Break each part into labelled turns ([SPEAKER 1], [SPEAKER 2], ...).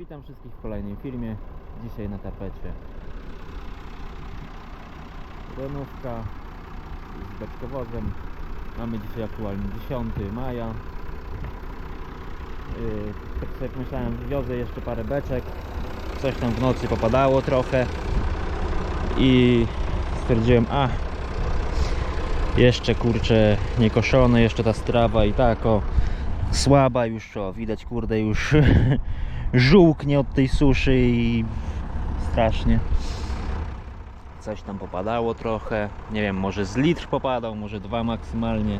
[SPEAKER 1] Witam wszystkich w kolejnym filmie. Dzisiaj na tapecie Renówka z beczkowozem. Mamy dzisiaj aktualnie 10 maja. Yy, tak sobie pomyślałem, wywiozę jeszcze parę beczek. Coś tam w nocy popadało trochę. I stwierdziłem, a jeszcze kurczę niekoszone, jeszcze ta strawa i tak o słaba już o, widać kurde już żółknie od tej suszy i strasznie. Coś tam popadało trochę. Nie wiem może z litr popadał może dwa maksymalnie.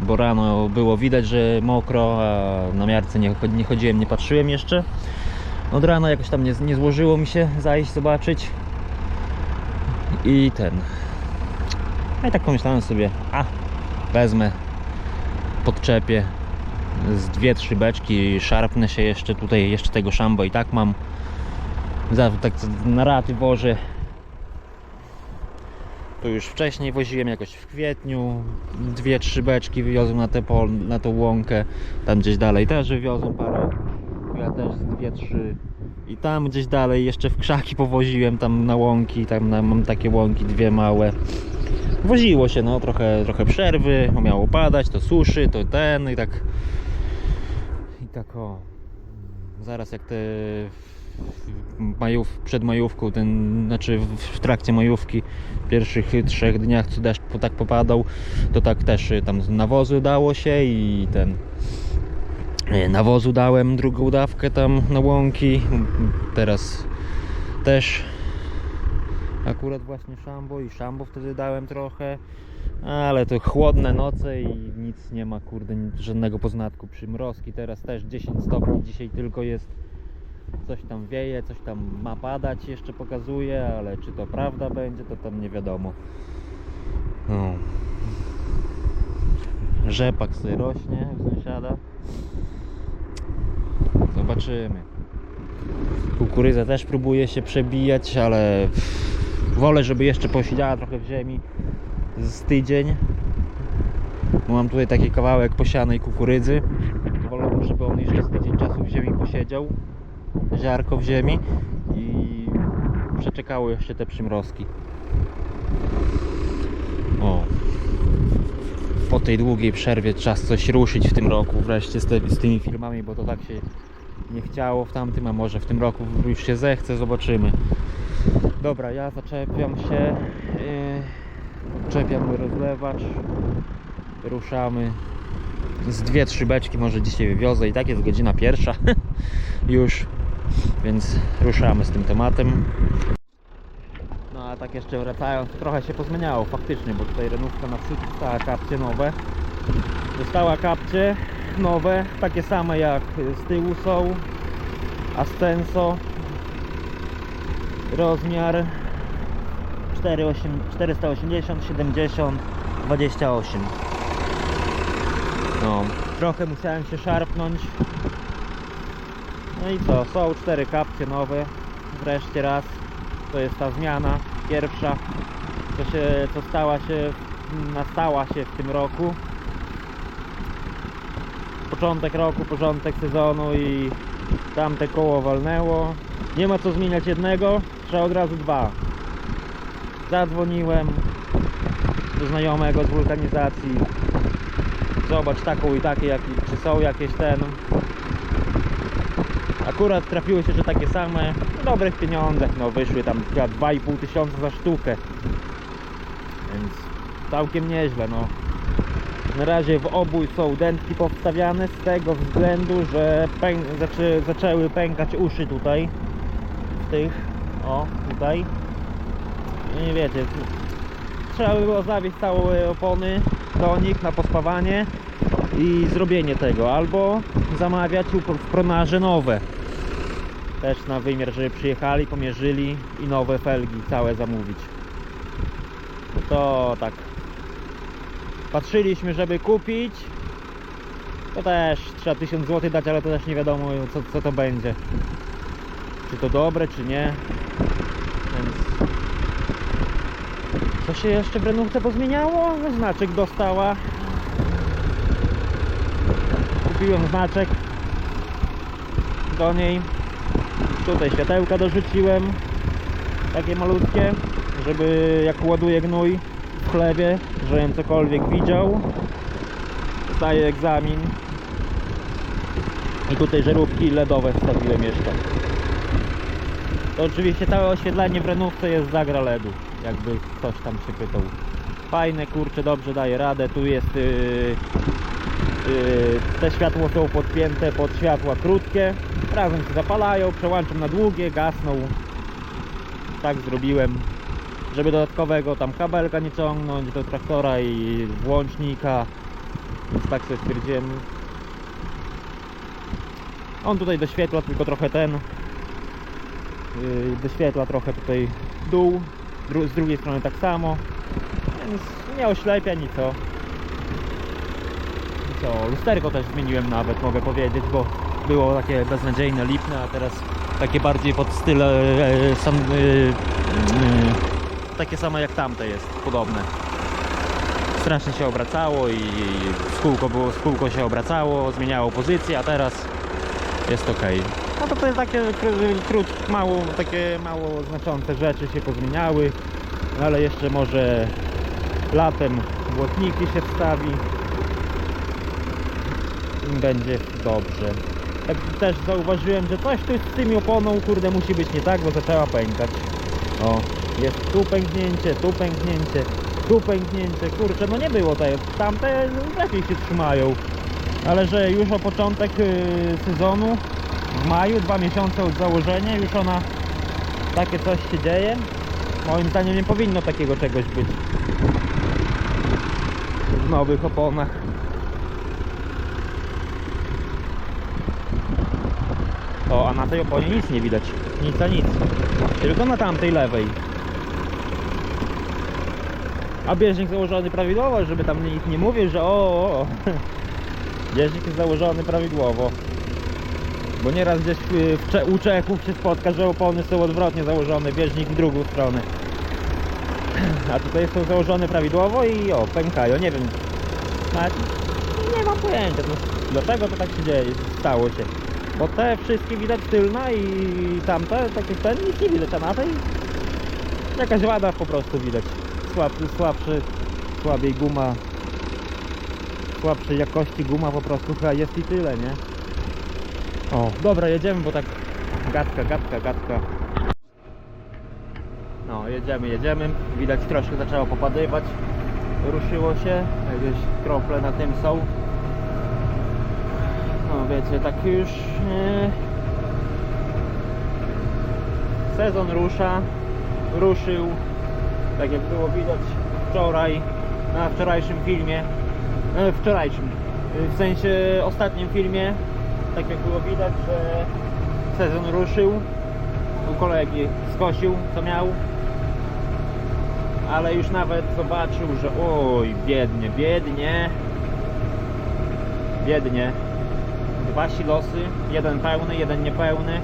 [SPEAKER 1] Bo rano było widać, że mokro a na miarce nie, nie chodziłem, nie patrzyłem jeszcze. Od rana jakoś tam nie, nie złożyło mi się zajść zobaczyć. I ten. A i tak pomyślałem sobie a wezmę podczepię z dwie, trzy beczki, szarpnę się jeszcze tutaj, jeszcze tego szambo i tak mam. Za, tak na raty wożę. To już wcześniej woziłem jakoś w kwietniu. Dwie, trzy beczki wywiozłem na, te pol, na tą łąkę. Tam gdzieś dalej też wywiozłem parę. Ja też dwie, trzy. I tam gdzieś dalej jeszcze w krzaki powoziłem tam na łąki. Tam na, mam takie łąki, dwie małe woziło się, no trochę, trochę przerwy, miało padać, to suszy, to ten i tak tak o zaraz jak te majów, przed majówką, ten, znaczy w, trakcie majówki w pierwszych trzech dniach co deszcz tak popadał, to tak też y, tam nawozu dało się i ten y, nawozu dałem drugą dawkę tam na łąki, teraz też akurat właśnie szambo i szambo wtedy dałem trochę ale to chłodne noce i nic nie ma kurde żadnego poznatku. Przymrozki teraz też 10 stopni dzisiaj tylko jest coś tam wieje, coś tam ma padać jeszcze pokazuje, ale czy to prawda będzie to tam nie wiadomo. No. rzepak sobie rośnie u sąsiada. Zobaczymy. Kukurydza też próbuje się przebijać, ale wolę, żeby jeszcze posiedziała trochę w ziemi z tydzień. Bo mam tutaj taki kawałek posianej kukurydzy. Wolę, żeby on jeszcze z tydzień czasu w ziemi posiedział. Ziarko w ziemi i przeczekały jeszcze te przymrozki. O. Po tej długiej przerwie czas coś ruszyć w tym roku wreszcie z, te, z tymi filmami, bo to tak się nie chciało w tamtym, a może w tym roku już się zechce, zobaczymy. Dobra, ja zaczepiam się, yy, czepiam rozlewacz, ruszamy. Z dwie, trzy beczki może dzisiaj wywiozę i tak jest godzina pierwsza już, więc ruszamy z tym tematem. No a tak jeszcze wracając, trochę się pozmieniało faktycznie, bo tutaj renówka naprzód dostała kapcie nowe. Dostała kapcie nowe, takie same jak z tyłu są. Ascenso. Rozmiar 48, 480, 70, 28. No, trochę musiałem się szarpnąć. No i co, są cztery kapcie nowe. Wreszcie raz. To jest ta zmiana pierwsza, co się, co stała się, nastała się w tym roku początek roku, początek sezonu i tamte koło walnęło. Nie ma co zmieniać jednego, trzeba od razu dwa. Zadzwoniłem do znajomego z wulkanizacji. Zobacz taką i takie, jak, czy są jakieś ten. Akurat trafiły się, że takie same, w dobrych pieniądzach, no wyszły tam chyba 2,5 tysiąca za sztukę. Więc całkiem nieźle, no. Na razie w obój są dętki powstawiane z tego względu, że pęk zaczę zaczęły pękać uszy tutaj. Tych, o, tutaj. No Nie wiecie, trzeba by było zawieść całe opony do nich na pospawanie i zrobienie tego, albo zamawiać w pronarze nowe. Też na wymiar, żeby przyjechali, pomierzyli i nowe felgi całe zamówić. To tak patrzyliśmy, żeby kupić. To też trzeba 1000 zł dać, ale to też nie wiadomo co, co to będzie. Czy to dobre, czy nie. Więc... Co się jeszcze w renówce pozmieniało? Znaczek dostała. Kupiłem znaczek do niej. Tutaj światełka dorzuciłem. Takie malutkie, żeby jak ładuje gnój w chlebie, żebym cokolwiek widział. Zdaję egzamin. I tutaj żarówki LEDowe wstawiłem jeszcze. To oczywiście całe oświetlenie w renówce jest zagra LEDu, jakby ktoś tam się pytał. Fajne, kurczę, dobrze daje radę. Tu jest... Yy, yy, te światło są podpięte pod światła krótkie. Razem się zapalają, przełączam na długie, gasną. Tak zrobiłem. Żeby dodatkowego tam kabelka nie ciągnąć do traktora i włącznika. Więc tak sobie stwierdziłem. On tutaj doświetla tylko trochę ten. Yy, doświetla trochę tutaj dół. Z drugiej strony tak samo. Więc nie oślepia nic co. Lusterko też zmieniłem nawet, mogę powiedzieć, bo było takie beznadziejne, lipne, a teraz takie bardziej pod styl e, e, sam, e, e, takie samo jak tamte jest, podobne. Strasznie się obracało i z kółko, było, z kółko się obracało, zmieniało pozycję, a teraz jest ok. No to, to jest takie kró- krót, mało, takie mało znaczące rzeczy się pozmieniały, ale jeszcze może latem błotniki się wstawi i będzie dobrze. Tak też zauważyłem, że coś tu z tym oponą, kurde, musi być nie tak, bo zaczęła pękać. O, jest tu pęknięcie, tu pęknięcie, tu pęknięcie, kurczę, no nie było tej, tamte lepiej się trzymają. Ale że już o początek yy, sezonu, w maju, dwa miesiące od założenia, już ona, takie coś się dzieje. Moim zdaniem nie powinno takiego czegoś być w nowych oponach. O, a na tej oponie nic nie widać. Nic a nic. Tylko na tamtej lewej. A bieżnik założony prawidłowo, żeby tam nikt nie mówił, że o, o, o. Bieżnik jest założony prawidłowo. Bo nieraz gdzieś Cze- u Czechów się spotka, że opony są odwrotnie założone, bieżnik w drugą stronę. A tutaj są założone prawidłowo i o, pękają, nie wiem. Nawet nie mam pojęcia, no, dlaczego to tak się dzieje, stało się. Bo te wszystkie widać tylna i tamte, takie ten, nic nie widać, a na tej jakaś wada po prostu widać. Słabszy, słabszy, słabiej guma, słabszej jakości guma po prostu chyba jest i tyle, nie? O, dobra, jedziemy, bo tak gadka, gadka, gadka. No, jedziemy, jedziemy. Widać troszkę zaczęło popadywać. Ruszyło się. Jakieś krople na tym są. No wiecie, tak już e, sezon rusza. Ruszył. Tak jak było widać wczoraj na wczorajszym filmie. E, wczorajszym. W sensie ostatnim filmie. Tak jak było widać, że sezon ruszył. U kolegi skosił co miał ale już nawet zobaczył, że oj, biednie, biednie, biednie. Dwa silosy, jeden pełny, jeden niepełny.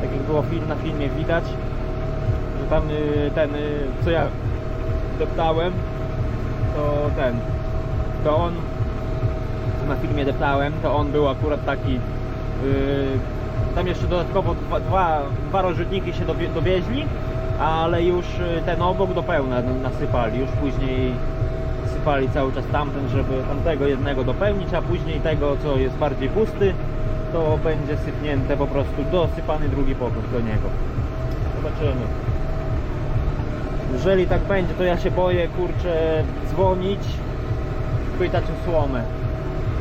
[SPEAKER 1] Tak jak było film, na filmie widać, że tam y, ten, y, co ja deptałem, to ten, to on, na filmie deptałem, to on był akurat taki, tam jeszcze dodatkowo dwa, dwa, dwa rozrzutniki się dowie, dowieźli, ale już y, ten obok do pełna nasypali, już później sypali cały czas tamten, żeby tamtego jednego dopełnić, a później tego, co jest bardziej pusty, to będzie sypnięte po prostu, dosypany drugi pokój do niego. Zobaczymy. Jeżeli tak będzie, to ja się boję, kurczę, dzwonić, pytać o słomę.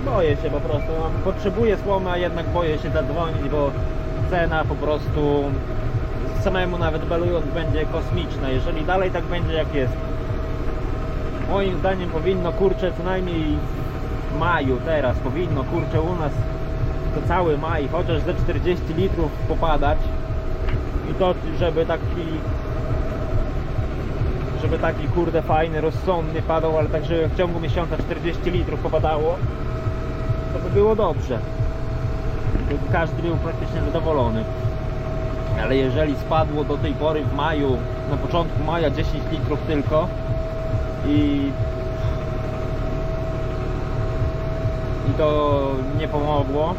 [SPEAKER 1] Boję się po prostu, no, potrzebuję słomy, a jednak boję się zadzwonić, bo cena po prostu samemu nawet belując będzie kosmiczna, jeżeli dalej tak będzie jak jest. Moim zdaniem powinno kurczę co najmniej w maju teraz powinno kurczę u nas to cały maj chociaż ze 40 litrów popadać. I to żeby taki żeby taki kurde fajny, rozsądny padał, ale tak żeby w ciągu miesiąca 40 litrów popadało to by było dobrze. Każdy był praktycznie zadowolony. Ale jeżeli spadło do tej pory w maju, na początku maja 10 litrów tylko i i to nie pomogło,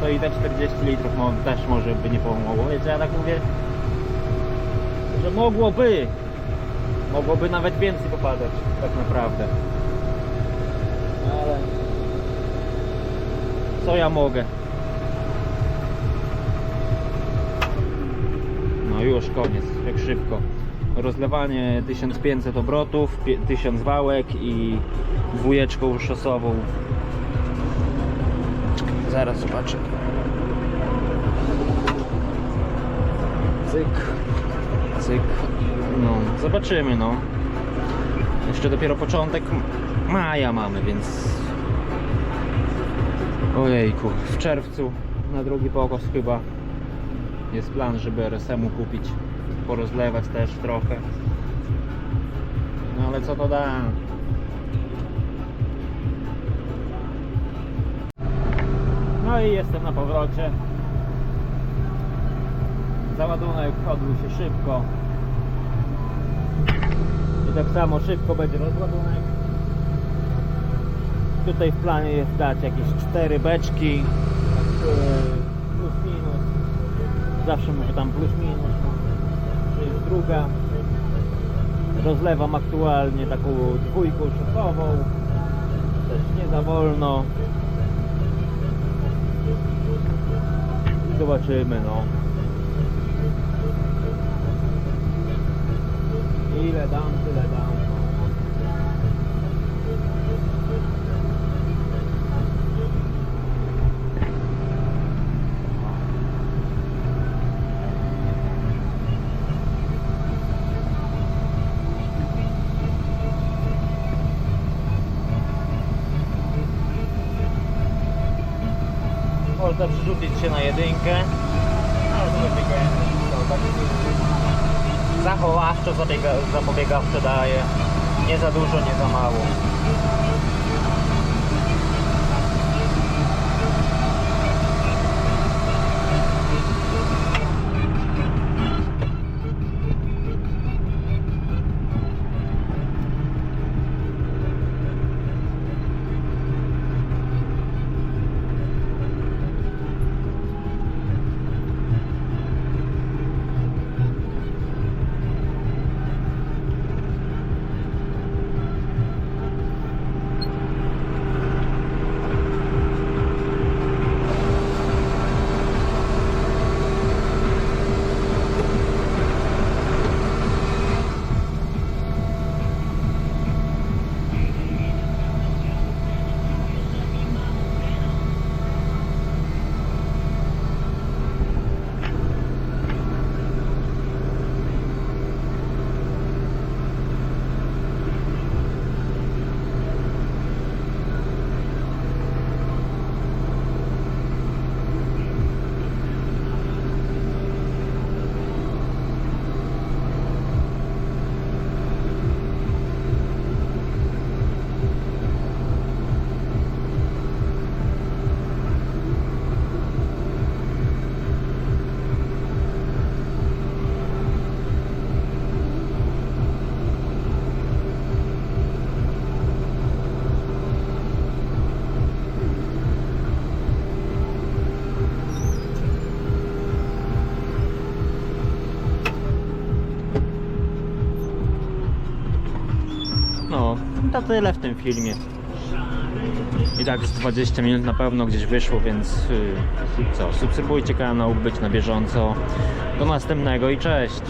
[SPEAKER 1] to i te 40 litrów też może by nie pomogło. Wiecie, ja tak mówię, że mogłoby, mogłoby nawet więcej popadać, tak naprawdę. Ale co ja mogę? No już koniec, jak szybko. Rozlewanie 1500 obrotów, pie- 1000 wałek i dwójeczką szosową. Zaraz zobaczę. Cyk, cyk. No, zobaczymy no. Jeszcze dopiero początek maja mamy, więc Ojejku, w czerwcu na drugi pokos chyba jest plan, żeby RSM-u kupić, porozlewać też trochę. No ale co to da? No i jestem na powrocie. Załadunek odbył się szybko. I tak samo szybko będzie rozładunek. Tutaj w planie jest dać jakieś cztery beczki. e, Plus minus. Zawsze mówię tam plus minus. To jest druga. Rozlewam aktualnie taką dwójką szosową. Też nie za wolno. Zobaczymy no. Ile dam, tyle dam. Można przerzucić się na jedynkę. Tak Zachowawczo zabiega, zapobiegawcze daje. Nie za dużo, nie za mało. To tyle w tym filmie. I tak z 20 minut na pewno gdzieś wyszło, więc yy, co, subskrybujcie kanał, być na bieżąco. Do następnego i cześć!